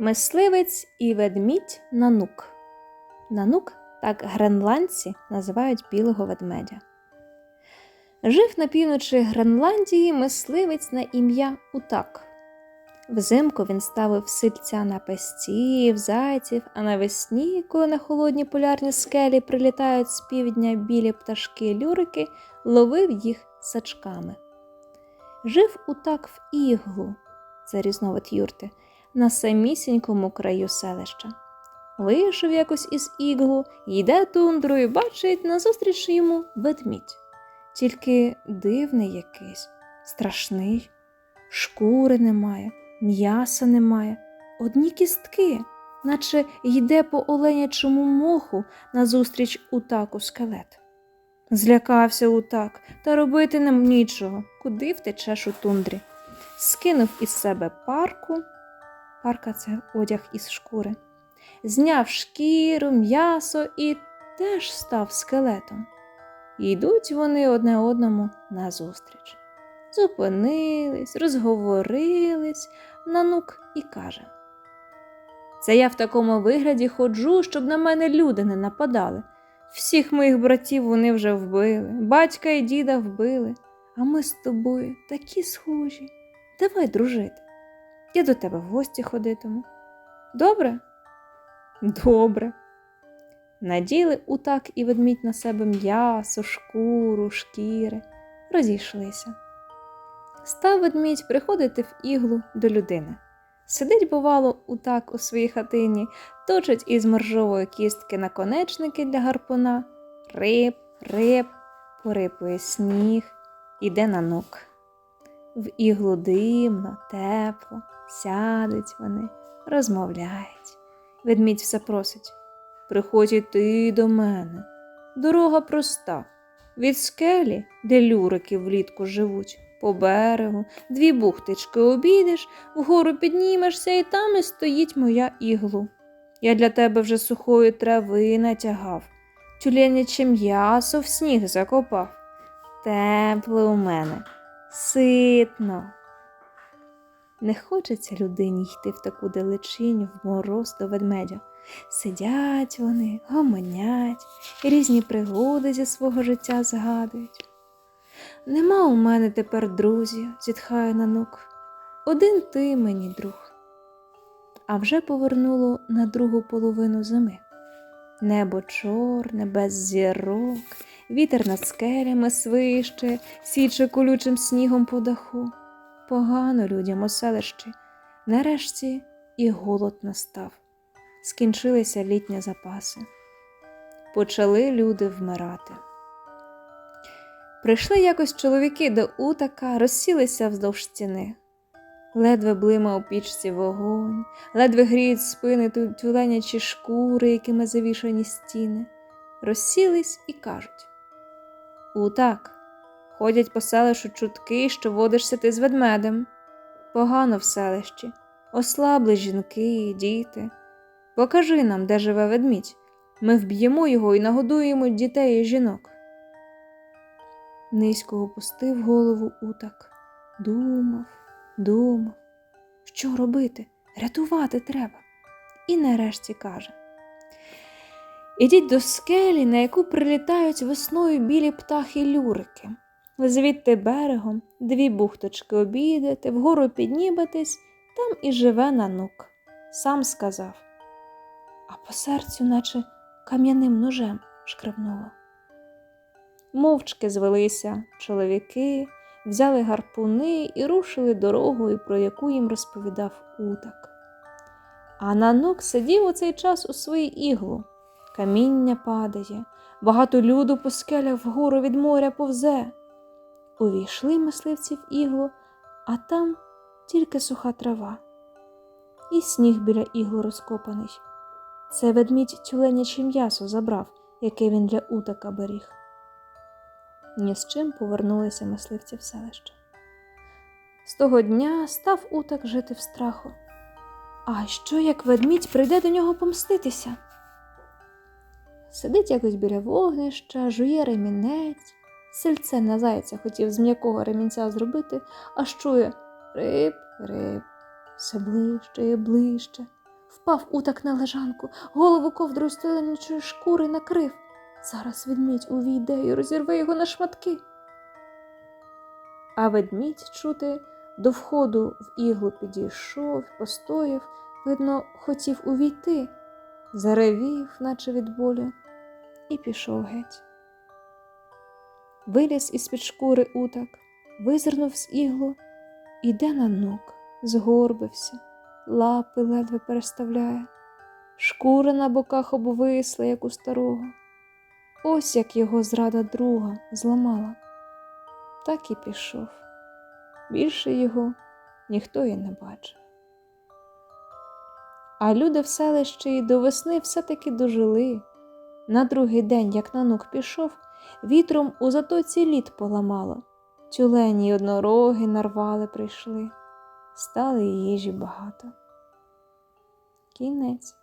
Мисливець і ведмідь Нанук. Нанук так гренландці називають білого ведмедя. Жив на півночі Гренландії мисливець на ім'я Утак. Взимку він ставив сильця на пестів, зайців, а навесні, коли на холодні полярні скелі прилітають з півдня білі пташки-люрики, ловив їх сачками. Жив Утак в іглу, це різновид юрти, на самісінькому краю селища. Вийшов якось із іглу, йде тундрою, бачить назустріч йому ведмідь. Тільки дивний якийсь, страшний, шкури немає, м'яса немає, одні кістки, наче йде по оленячому моху назустріч утаку скелет. Злякався утак, та робити нам нічого, куди втечеш у тундрі. Скинув із себе парку, парка це одяг із шкури, зняв шкіру, м'ясо і теж став скелетом. Йдуть вони одне одному назустріч. Зупинились, розговорились, нанук і каже. Це я в такому вигляді ходжу, щоб на мене люди не нападали. Всіх моїх братів вони вже вбили, батька і діда вбили, а ми з тобою такі схожі. Давай дружити. Я до тебе в гості ходитиму. Добре? Добре. Наділи утак і ведмідь на себе м'ясо, шкуру, шкіри, розійшлися. Став ведмідь приходити в іглу до людини. Сидить, бувало, утак у своїй хатині, точить із моржової кістки наконечники для гарпуна, риб, риб, порипує сніг, іде на нук. В іглу димно, тепло, сядуть вони, розмовляють. Ведмідь все просить. Приходь і ти до мене. Дорога проста. Від скелі, де люрики влітку живуть, по берегу, дві бухтички обійдеш, вгору піднімешся, і там і стоїть моя іглу. Я для тебе вже сухої трави натягав, тюленяче м'ясо в сніг закопав. Тепле у мене, ситно. Не хочеться людині йти в таку далечінь в мороз до ведмедя. Сидять вони, гомонять, різні пригоди зі свого життя згадують. Нема у мене тепер друзів, зітхає нанук. Один ти мені друг. А вже повернуло на другу половину зими. Небо чорне, без зірок, вітер над скелями свище, січе колючим снігом по даху. Погано людям у селищі, нарешті і голод настав скінчилися літні запаси. Почали люди вмирати. Прийшли якось чоловіки до утака, розсілися вздовж стіни. Ледве блима у пічці вогонь, ледве гріють спини тюленячі шкури, якими завішані стіни. Розсілись і кажуть Утак, ходять по селищу чутки, що водишся ти з ведмедем. Погано в селищі, ослабли жінки, діти. Покажи нам, де живе ведмідь. Ми вб'ємо його і нагодуємо дітей і жінок. Низько опустив голову утак, думав, думав, що робити? Рятувати треба. І нарешті каже Ідіть до скелі, на яку прилітають весною білі птахи люрики. Звідти берегом дві бухточки обійдете, вгору піднібатись, там і живе нанук. Сам сказав а по серцю, наче кам'яним ножем шкребнуло. Мовчки звелися чоловіки, взяли гарпуни і рушили дорогою, про яку їм розповідав утак. А нанок сидів у цей час у своїй іглу. Каміння падає, багато люду по скелях вгору від моря повзе. Увійшли мисливці в іглу, а там тільки суха трава, і сніг біля іглу розкопаний. Це ведмідь тюленяче м'ясо забрав, яке він для утака беріг. Ні з чим повернулися мисливці в селище. З того дня став утак жити в страху. А що, як ведмідь прийде до нього помститися? Сидить якось біля вогнища, жує ремінець, сельце на зайця хотів з м'якого ремінця зробити, а чує риб, риб, все ближче і ближче Впав утак на лежанку, голову ковдрою стояночої шкури накрив. Зараз ведмідь увійде і розірве його на шматки. А ведмідь, чути, до входу в іглу підійшов, постояв, видно, хотів увійти, заревів, наче від болю, і пішов геть. Виліз із-під шкури утак, визирнув з іглу, іде на нук, згорбився, лапи ледве переставляє, шкура на боках обвисла, як у старого. Ось як його зрада друга зламала. Так і пішов. Більше його ніхто і не бачив. А люди в селищі до весни все-таки дожили. На другий день, як нанук пішов, вітром у затоці лід поламало. Тюлені й однороги нарвали прийшли, стали їжі багато. Кінець.